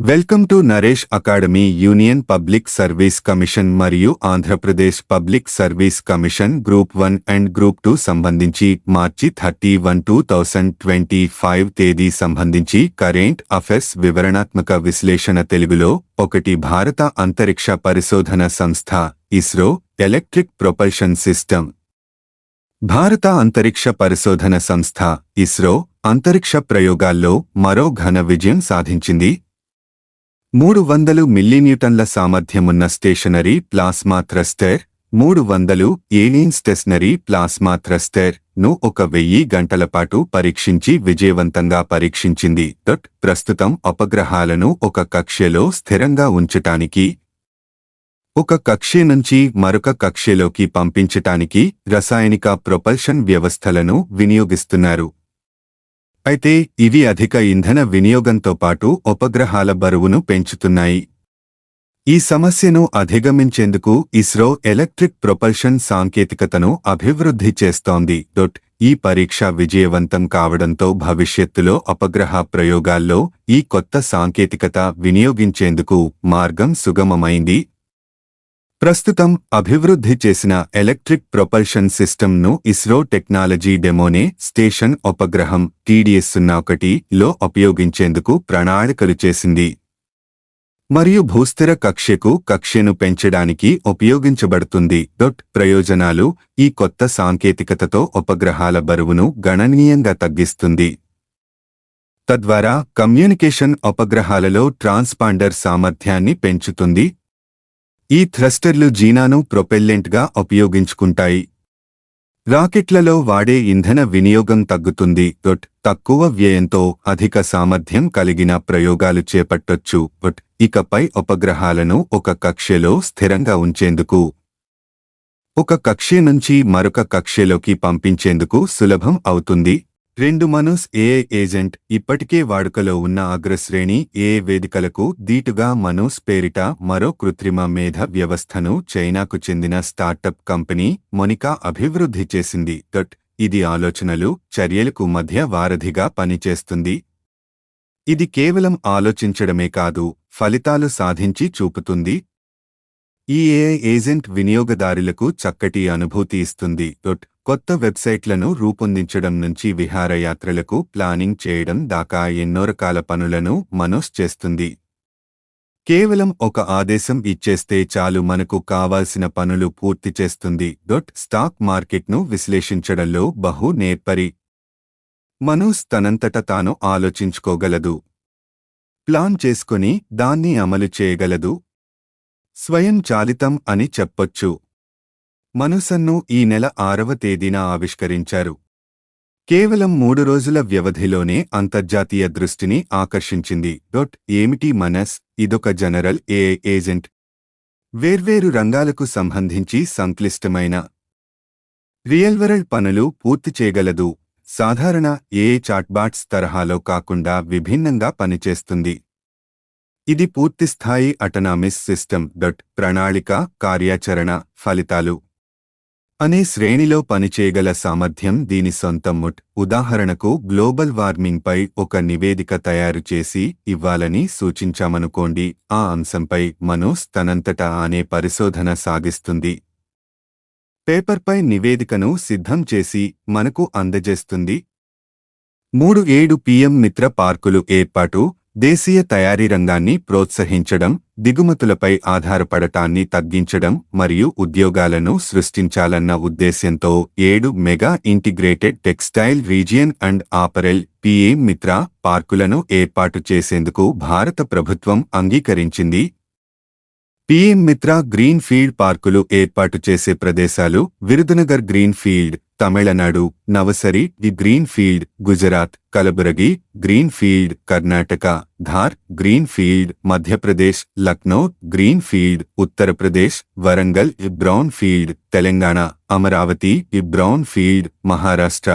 Welcome to Naresh academy union public service commission మరియు Andhra Pradesh public service commission group one and group two సంబంధించి March thirty one two thousand twenty five తేదీ సంబంధించి current affairs వివరణాత్మక విశ్లేషణ తెలుగులో ఒకటి భారత అంతరిక్ష పరిశోధన సంస్థ ఇస్రో ఎలక్ట్రిక్ ప్రొపల్షన్ సిస్టమ్. భారత అంతరిక్ష పరిశోధన సంస్థ ఇస్రో అంతరిక్ష ప్రయోగాల్లో మరో ఘన విజయం సాధించింది మూడు వందలు మిల్లీన్యూటన్ల సామర్థ్యమున్న స్టేషనరీ ప్లాస్మా థ్రస్టర్ మూడు వందలు ఏలియన్ స్టెషనరీ ప్లాస్మా థ్రస్టర్ను ఒక వెయ్యి గంటల పాటు పరీక్షించి విజయవంతంగా పరీక్షించింది. దట్ ప్రస్తుతం ఉపగ్రహాలను ఒక కక్ష్యలో స్థిరంగా ఉంచటానికి ఒక కక్ష్య నుంచి మరొక కక్ష్యలోకి పంపించటానికి రసాయనిక ప్రొపల్షన్ వ్యవస్థలను వినియోగిస్తున్నారు. అయితే ఇవి అధిక ఇంధన వినియోగంతో పాటు ఉపగ్రహాల బరువును పెంచుతున్నాయి. ఈ సమస్యను అధిగమించేందుకు ఇస్రో ఎలక్ట్రిక్ ప్రొపల్షన్ సాంకేతికతను అభివృద్ధి చేస్తోంది. డొట్ ఈ పరీక్ష విజయవంతం కావడంతో భవిష్యత్తులో అపగ్రహ ప్రయోగాల్లో ఈ కొత్త సాంకేతికత వినియోగించేందుకు మార్గం సుగమమైంది. ప్రస్తుతం అభివృద్ధి చేసిన ఎలక్ట్రిక్ ప్రొపల్షన్ సిస్టమ్ను ఇస్రో టెక్నాలజీ డెమోనే స్టేషన్ ఉపగ్రహం టీడీఎస్ సున్నా ఒకటి లో ఉపయోగించేందుకు ప్రణాళికలు చేసింది. మరియు భూస్థిర కక్ష్యకు కక్ష్యను పెంచడానికి ఉపయోగించబడుతుంది. డొట్ ప్రయోజనాలు ఈ కొత్త సాంకేతికతతో ఉపగ్రహాల బరువును గణనీయంగా తగ్గిస్తుంది. తద్వారా కమ్యూనికేషన్ ఉపగ్రహాలలో ట్రాన్స్పాండర్ సామర్థ్యాన్ని పెంచుతుంది. ఈ థ్రస్టర్లు జీనాను ప్రొపెల్లెంట్గా ఉపయోగించుకుంటాయి. రాకెట్లలో వాడే ఇంధన వినియోగం తగ్గుతుంది. దొట్ తక్కువ వ్యయంతో అధిక సామర్థ్యం కలిగిన ప్రయోగాలు చేపట్టొచ్చు. బట్ ఇకపై ఉపగ్రహాలను ఒక కక్ష్యలో స్థిరంగా ఉంచేందుకు ఒక కక్ష్య నుంచి మరొక కక్ష్యలోకి పంపించేందుకు సులభం అవుతుంది. రెండు మనోస్ ఏఐ ఏజెంట్ ఇప్పటికే వాడుకలో ఉన్న అగ్రశ్రేణి ఏ వేదికలకు దీటుగా మనోస్ పేరిట మరో కృత్రిమ మేధ వ్యవస్థను చైనాకు చెందిన స్టార్టప్ కంపెనీ మొనికా అభివృద్ధి చేసింది. దట్ ఇది ఆలోచనలు చర్యలకు మధ్య వారధిగా పనిచేస్తుంది. ఇది కేవలం ఆలోచించడమే కాదు ఫలితాలు సాధించి చూపుతుంది. ఈ ఏఐ ఏజెంట్ వినియోగదారులకు చక్కటి అనుభూతి ఇస్తుంది. డొట్ కొత్త వెబ్సైట్లను రూపొందించడం నుంచి విహారయాత్రలకు ప్లానింగ్ చేయడం దాకా ఎన్నో రకాల పనులను మనోస్ చేస్తుంది. కేవలం ఒక ఆదేశం ఇచ్చేస్తే చాలు మనకు కావాల్సిన పనులు పూర్తి చేస్తుంది. డొట్ స్టాక్ మార్కెట్ను విశ్లేషించడంలో బహు నేర్పరి. మనోస్ తనంతట తాను ఆలోచించుకోగలదు. ప్లాన్ చేసుకుని దాన్ని అమలు చేయగలదు. స్వయం చాలితం అని చెప్పొచ్చు. మనుసన్ను ఈ నెల ఆరవ తేదీన ఆవిష్కరించారు. కేవలం మూడు రోజుల వ్యవధిలోనే అంతర్జాతీయ దృష్టిని ఆకర్షించింది. డొట్ ఏమిటి మనస్? ఇదొక జనరల్ ఏ ఏజెంట్. వేర్వేరు రంగాలకు సంబంధించి సంక్లిష్టమైన. రియల్ వరల్డ్ పనులు పూర్తి చేయగలదు. సాధారణ ఏ చాట్బాట్స్ తరహాలో కాకుండా విభిన్నంగా పనిచేస్తుంది. ఇది పూర్తిస్థాయి అటనామిస్ సిస్టమ్ డట్ ప్రణాళిక కార్యాచరణ ఫలితాలు అనే శ్రేణిలో పనిచేయగల సామర్థ్యం దీని సొంతం ముట్. ఉదాహరణకు గ్లోబల్ వార్మింగ్పై ఒక నివేదిక తయారు చేసి ఇవ్వాలని సూచించామనుకోండి ఆ అంశంపై మనోస్ తనంతట అనే పరిశోధన సాగిస్తుంది. పేపర్పై నివేదికను సిద్ధం చేసి మనకు అందజేస్తుంది. మూడు ఏడు పిఎం మిత్ర పార్కులు ఏర్పాటు దేశీయ తయారీ రంగాన్ని ప్రోత్సహించడం దిగుమతులపై ఆధారపడటాన్ని తగ్గించడం మరియు ఉద్యోగాలను సృష్టించాలన్న ఉద్దేశ్యంతో ఏడు mega integrated textile region and apparel P A Mitra పార్కులను ఏర్పాటు చేసేందుకు భారత ప్రభుత్వం అంగీకరించింది. పిఎం మిత్ర గ్రీన్ ఫీల్డ్ పార్కులు ఏర్పాటు చేసే ప్రదేశాలు Virudhunagar green field Tamil Nadu Navsari the greenfield Gujarat Kalaburagi green field Karnataka Dhar green field Madhya Pradesh Lucknow greenfield Uttar Pradesh Warangal ఇబ్రౌన్ఫీల్డ్ Telangana Amaravati ఇ బ్రౌన్ మహారాష్ట్ర.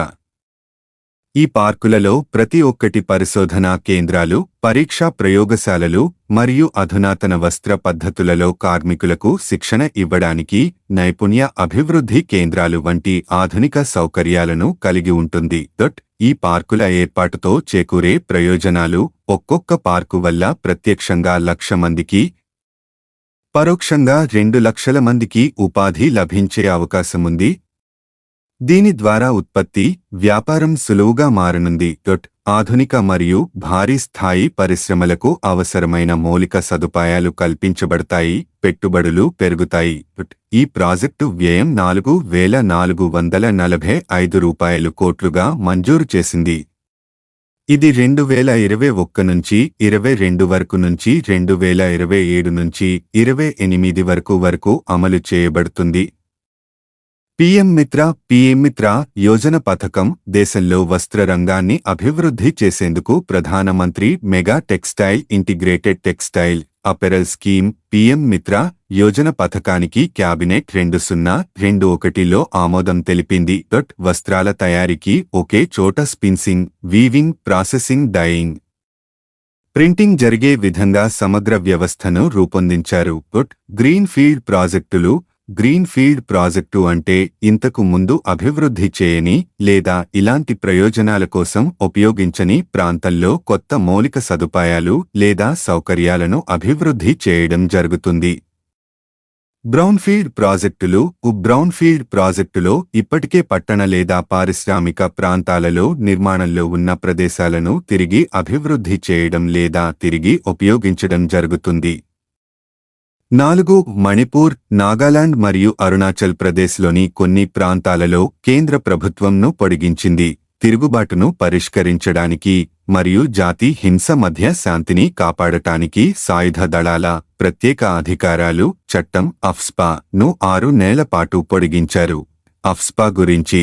ఈ పార్కులలో ప్రతి ఒక్కటి పరిశోధనా కేంద్రాలు పరీక్షా ప్రయోగశాలలు మరియు అధునాతన వస్త్ర పద్ధతులలో కార్మికులకు శిక్షణ ఇవ్వడానికి నైపుణ్య అభివృద్ధి కేంద్రాలు వంటి ఆధునిక సౌకర్యాలను కలిగి ఉంటుంది. దట్ ఈ పార్కుల ఏర్పాటుతో చేకూరే ప్రయోజనాలు ఒక్కొక్క పార్కు వల్ల ప్రత్యక్షంగా లక్ష మందికి పరోక్షంగా రెండు లక్షల మందికి ఉపాధి లభించే అవకాశముంది. దీని ద్వారా ఉత్పత్తి వ్యాపారం సులువుగా మారనుంది. డొట్ ఆధునిక మరియు భారీ స్థాయి పరిశ్రమలకు అవసరమైన మౌలిక సదుపాయాలు కల్పించబడతాయి పెట్టుబడులు పెరుగుతాయి. ఈ ప్రాజెక్టు వ్యయం నాలుగు వేల నాలుగు వందల నలభై ఐదు రూపాయలు కోట్లుగా మంజూరు చేసింది. ఇది రెండు వేల ఇరవై ఒక్క నుంచి ఇరవై రెండు వరకు నుంచి రెండు వేల ఇరవై ఏడు నుంచి ఇరవై ఎనిమిది వరకు వరకు అమలు చేయబడుతుంది. పీఎం మిత్ర పీఎం మిత్ర యోజన పథకం దేశంలో వస్త్ర రంగాన్ని అభివృద్ధి చేసేందుకు Pradhan Mantri mega textile integrated textile apparel scheme PM Mitra Yojana పథకానికి క్యాబినెట్ రెండు సున్నా రెండు ఒకటిలో ఆమోదం తెలిపింది. డొట్ వస్త్రాల తయారీకి ఒకే చోట spinning weaving processing dyeing. Printing జరిగే విధంగా సమగ్ర వ్యవస్థను రూపొందించారు. డొట్ గ్రీన్ ఫీల్డ్ ప్రాజెక్టులు గ్రీన్ఫీల్డ్ ప్రాజెక్టు అంటే ఇంతకు ముందు అభివృద్ధి చేయని లేదా ఇలాంటి ప్రయోజనాల కోసం ఉపయోగించని ప్రాంతంలో కొత్త మౌలిక సదుపాయాలు లేదా సౌకర్యాలను అభివృద్ధి చేయడం జరుగుతుంది. బ్రౌన్ఫీల్డ్ ప్రాజెక్టులు బ్రౌన్ఫీల్డ్ ప్రాజెక్టులో ఇప్పటికే పట్టణ లేదా పారిశ్రామిక ప్రాంతాలలో నిర్మాణంలో ఉన్న ప్రదేశాలను తిరిగి అభివృద్ధి చేయడం లేదా తిరిగి ఉపయోగించడం జరుగుతుంది. నాలుగు మణిపూర్ నాగాలాండ్ మరియు అరుణాచల్ ప్రదేశ్లోని కొన్ని ప్రాంతాలలో కేంద్ర ప్రభుత్వంను పొడిగించింది. తిరుగుబాటును పరిష్కరించడానికి మరియు జాతి హింస మధ్య శాంతిని కాపాడటానికి సాయుధ దళాల ప్రత్యేక అధికారాలు చట్టం అఫ్స్పా ను ఆరు నెలల పాటు పొడిగించారు. అఫ్స్పా గురించి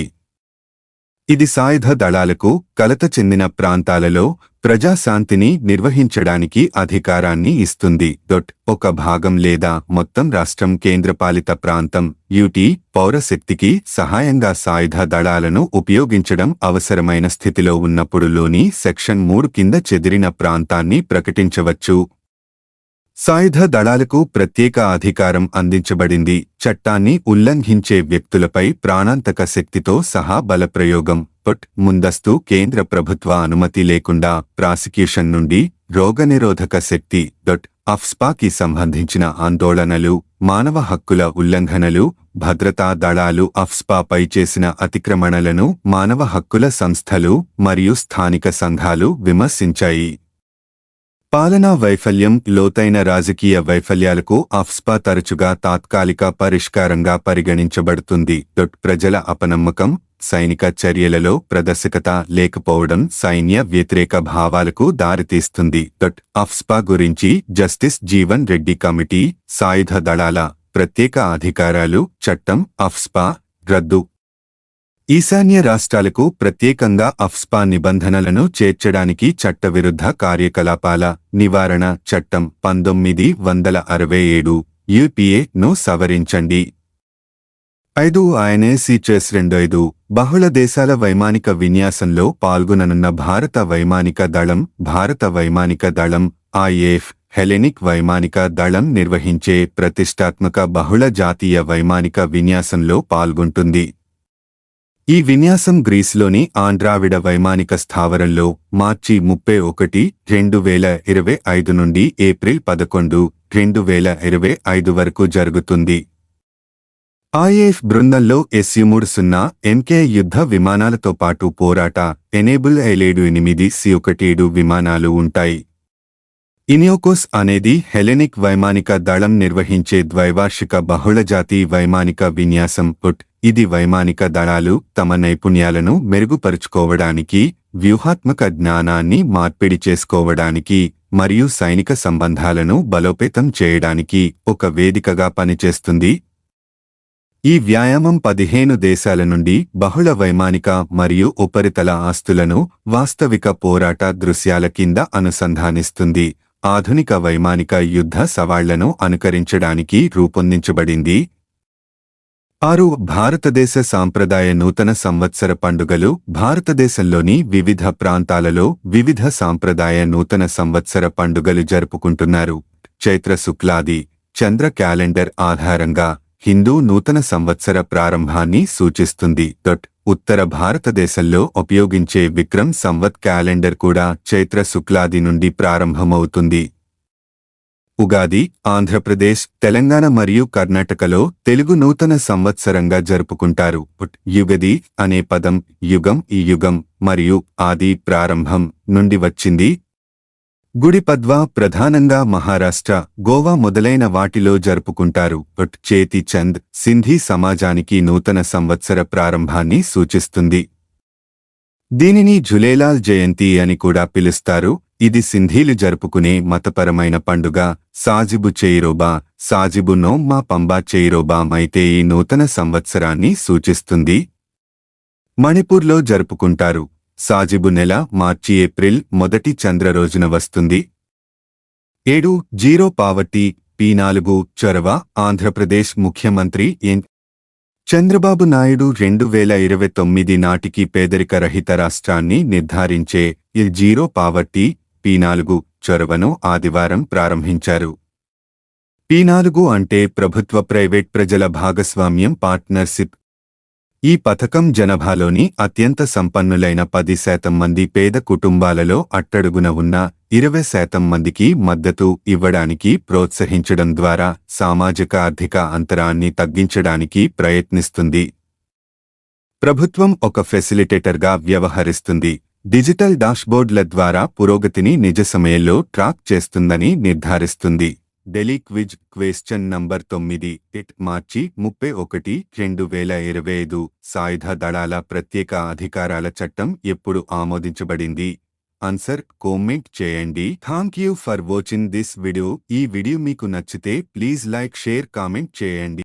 ఇది సాయుధ దళాలకు కలత చెందిన ప్రాంతాలలో ప్రజాశాంతిని నిర్వహించడానికి అధికారాన్ని ఇస్తుంది. డొట్ ఒక భాగం లేదా మొత్తం రాష్ట్రం కేంద్రపాలిత ప్రాంతం యూటీ పౌరశక్తికి సహాయంగా సాయుధ దళాలను ఉపయోగించడం అవసరమైన స్థితిలో ఉన్నప్పుడు లోని సెక్షన్ మూడు కింద చెదిరిన ప్రాంతాన్ని ప్రకటించవచ్చు. సాయుధ దళాలకు ప్రత్యేక అధికారం అందించబడింది. చట్టాన్ని ఉల్లంఘించే వ్యక్తులపై ప్రాణాంతక శక్తితో సహా బలప్రయోగం. పట్ ముందస్తు కేంద్ర ప్రభుత్వ అనుమతి లేకుండా ప్రాసిక్యూషన్ నుండి రోగనిరోధక శక్తి డొట్ అఫ్స్పాకి సంబంధించిన ఆందోళనలు మానవ హక్కుల ఉల్లంఘనలు భద్రతా దళాలు అఫ్స్పాపై చేసిన అతిక్రమణలను మానవ హక్కుల సంస్థలు మరియు స్థానిక సంఘాలు విమర్శించాయి. పాలనా వైఫల్యం లోతైన రాజకీయ వైఫల్యాలకు అఫ్స్పా తరచుగా తాత్కాలిక పరిష్కారంగా పరిగణించబడుతుంది. డొట్ ప్రజల అపనమ్మకం సైనిక చర్యలలో ప్రదర్శకత లేకపోవడం సైన్య వ్యతిరేక భావాలకు దారితీస్తుంది. డొట్ అఫ్స్పా గురించి జస్టిస్ జీవన్ రెడ్డి కమిటీ సాయుధ దళాల ప్రత్యేక అధికారాలు చట్టం అఫ్స్పా రద్దు ఈశాన్య రాష్ట్రాలకు ప్రత్యేకంగా అఫ్స్పా నిబంధనలను చేర్చడానికి చట్టవిరుద్ధ కార్యకలాపాల నివారణ చట్టం పంతొమ్మిది వందల అరవై ఏడు యూపీఏ ను సవరించండి. ఐదు ఐఎన్ఏసీ చెస్ రెండైదు బహుళ దేశాల వైమానిక విన్యాసంలో పాల్గొననున్న భారత వైమానిక దళం భారత వైమానిక దళం ఐఎఫ్ హెలెనిక్ వైమానిక దళం నిర్వహించే ప్రతిష్టాత్మక బహుళ జాతీయ వైమానిక విన్యాసంలో పాల్గొంటుంది. ఈ విన్యాసం గ్రీస్లోని ఆంధ్రావిడ వైమానిక స్థావరంలో మార్చి ముప్పై ఒకటి రెండు వేల ఇరవై ఐదు నుండి ఏప్రిల్ పదకొండు రెండు వేల ఇరవై ఐదు వరకు జరుగుతుంది. ఐఏఎఫ్ బృందంలో ఎస్యు మూడు సున్నా ఎంకే యుద్ధ విమానాలతో పాటు పోరాట ఎనేబుల్ ఐలేడు ఎనిమిది సి ఒకటి ఏడు విమానాలు ఉంటాయి. ఇనియోకోస్ అనేది హెలెనిక్ వైమానిక దళం నిర్వహించే ద్వైవార్షిక బహుళజాతి వైమానిక విన్యాసం పుట్. ఇది వైమానిక దళాలు తమ నైపుణ్యాలను మెరుగుపరుచుకోవడానికి వ్యూహాత్మక జ్ఞానాన్ని మార్పిడి చేసుకోవడానికి మరియు సైనిక సంబంధాలను బలోపేతం చేయడానికి ఒక వేదికగా పనిచేస్తుంది. ఈ వ్యాయామం పదిహేను దేశాల నుండి బహుళ వైమానిక మరియు ఉపరితల ఆస్తులను వాస్తవిక పోరాట దృశ్యాల కింద అనుసంధానిస్తుంది. ఆధునిక వైమానిక యుద్ధ సవాళ్ళను అనుకరించడానికి రూపొందించబడింది. ఆరు భారతదేశ సాంప్రదాయ నూతన సంవత్సర పండుగలు భారతదేశంలోని వివిధ ప్రాంతాలలో వివిధ సాంప్రదాయ నూతన సంవత్సర పండుగలు జరుపుకుంటున్నారు. చైత్ర శుక్లాది చంద్ర క్యాలెండర్ ఆధారంగా హిందూ నూతన సంవత్సర ప్రారంభాన్ని సూచిస్తుంది. దట్ ఉత్తర భారతదేశంలో ఉపయోగించే విక్రమ్ సంవత్ క్యాలెండర్ కూడా చైత్ర శుక్లాది నుండి ప్రారంభమవుతుంది. ఉగాది ఆంధ్రప్రదేశ్ తెలంగాణ మరియు కర్ణాటకలో తెలుగు నూతన సంవత్సరంగా జరుపుకుంటారు. యుగది అనే పదం యుగం ఈ యుగం మరియు ఆది ప్రారంభం నుండి వచ్చింది. గుడి పద్వా ప్రధానంగా మహారాష్ట్ర గోవా మొదలైన వాటిలో జరుపుకుంటారు. ఉట్ చేతి చంద్ సింధీ సమాజానికి నూతన సంవత్సర ప్రారంభాన్ని సూచిస్తుంది. దీనిని జులేలాల్ జయంతి అని కూడా పిలుస్తారు. ఇది సింధీలు జరుపుకునే మతపరమైన పండుగ. సాజిబు చేయిరోబా సాజిబు నో మా పంబా చేయిరోబా అయితే ఈ నూతన సంవత్సరాన్ని సూచిస్తుంది. మణిపూర్లో జరుపుకుంటారు. సాజిబు నెల మార్చి ఏప్రిల్ మొదటి చంద్ర రోజున వస్తుంది. ఏడు జీరో పావర్టీ పి నాలుగు చొరవ ఆంధ్రప్రదేశ్ ముఖ్యమంత్రి ఎన్. చంద్రబాబు నాయుడు రెండు వేల ఇరవై తొమ్మిది నాటికి పేదరిక రహిత రాష్ట్రాన్ని నిర్ధారించే ఈ జీరో పావర్టీ పి నాలుగు చొరవను ఆదివారం ప్రారంభించారు. పి నాలుగు అంటే ప్రభుత్వ ప్రైవేట్ ప్రజల భాగస్వామ్యం పార్ట్నర్షిప్. ఈ పథకం జనాభాలోని అత్యంత సంపన్నులైన పది శాతం మంది పేద కుటుంబాలలో అట్టడుగున ఉన్న ఇరవై శాతం మందికి మద్దతు ఇవ్వడానికి ప్రోత్సహించడం ద్వారా సామాజిక ఆర్థిక అంతరాన్ని తగ్గించడానికి ప్రయత్నిస్తుంది. ప్రభుత్వం ఒక ఫెసిలిటేటర్గా వ్యవహరిస్తుంది. డిజిటల్ డాష్బోర్డ్ల ద్వారా పురోగతిని నిజ సమయంలో ట్రాక్ చేస్తుందని నిర్ధారిస్తుంది. ఢిల్లీ క్విజ్ క్వశ్చన్ నంబర్ తొమ్మిది ఇట్ మార్చి ముప్పై ఒకటి రెండు వేల ఇరవై ఐదు. సాయుధ దళాల ప్రత్యేక అధికారాల చట్టం ఎప్పుడు ఆమోదించబడింది? ఆన్సర్ కామెంట్ చేయండి. Thank you for watching this video. ఈ వీడియో మీకు నచ్చితే ప్లీజ్ లైక్ షేర్ కామెంట్ చేయండి.